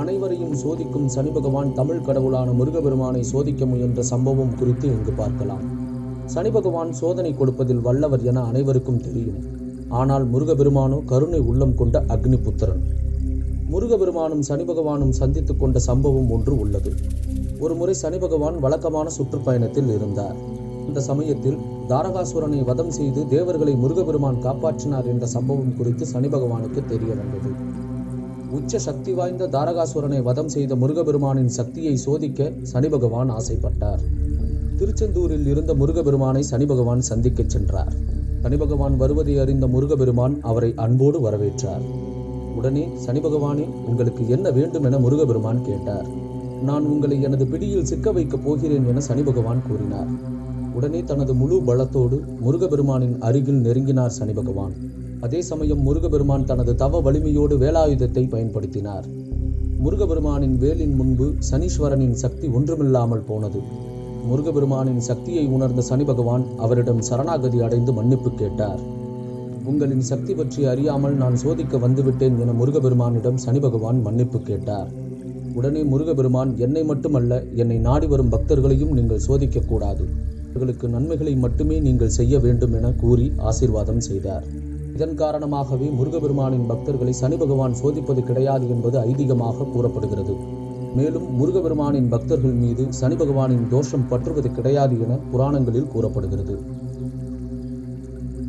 அனைவரையும் சோதிக்கும் சனி பகவான் தமிழ் கடவுளான முருகபெருமானை சோதிக்க முயன்ற சம்பவம் குறித்து இங்கு பார்க்கலாம். சனி பகவான் சோதனை கொடுப்பதில் வல்லவர் என அனைவருக்கும் தெரியும். ஆனால் முருகபெருமானோ கருணை உள்ளம் கொண்ட அக்னி புத்திரன் முருகபெருமானும் சனி பகவானும் சந்தித்துக் கொண்ட சம்பவம் ஒன்று உள்ளது. ஒருமுறை சனி பகவான் வழக்கமான சுற்றுப்பயணத்தில் இருந்தார். இந்த சமயத்தில் தாரகாசுரனை வதம் செய்து தேவர்களை முருகபெருமான் காப்பாற்றினார் என்ற சம்பவம் குறித்து சனி பகவானுக்கு தெரிய வந்தது. உச்ச சக்தி வாய்ந்த தாரகாசுரனை வதம் செய்த முருகபெருமானின் சக்தியை சோதிக்க சனி பகவான் ஆசைப்பட்டார். திருச்செந்தூரில் இருந்த முருகபெருமானை சனி பகவான் சந்திக்கச் சென்றார். சனி பகவான் வருவதை அறிந்த முருகபெருமான் அவரை அன்போடு வரவேற்றார். உடனே சனி பகவானே உங்களுக்கு என்ன வேண்டும் என முருகபெருமான் கேட்டார். நான் உங்களை எனது பிடியில் சிக்க வைக்கப் போகிறேன் என சனி பகவான் கூறினார். உடனே தனது முழு பலத்தோடு முருகபெருமானின் அருகில் நெருங்கினார் சனி பகவான். அதே சமயம் முருகபெருமான் தனது தவ வலிமையோடு வேலாயுதத்தை பயன்படுத்தினார். முருகபெருமானின் வேலின் முன்பு சனீஸ்வரனின் சக்தி ஒன்றுமில்லாமல் போனது. முருகபெருமானின் சக்தியை உணர்ந்த சனி பகவான் அவரிடம் சரணாகதி அடைந்து மன்னிப்பு கேட்டார். உங்களின் சக்தி பற்றி அறியாமல் நான் சோதிக்க வந்துவிட்டேன் என முருகபெருமானிடம் சனி பகவான் மன்னிப்பு கேட்டார். உடனே முருகபெருமான் என்னை மட்டுமல்ல என்னை நாடி வரும் பக்தர்களையும் நீங்கள் சோதிக்கக்கூடாது. அவர்களுக்கு நன்மைகளை மட்டுமே நீங்கள் செய்ய வேண்டும் என கூறி ஆசீர்வாதம் செய்தார். இதன் காரணமாகவே முருகபெருமானின் பக்தர்களை சனி பகவான் சோதிப்பது கிடையாது என்பது ஐதீகமாக கூறப்படுகிறது. மேலும் முருகபெருமானின் பக்தர்கள் மீது சனி பகவானின் தோஷம் பற்றுவது கிடையாது என புராணங்களில் கூறப்படுகிறது.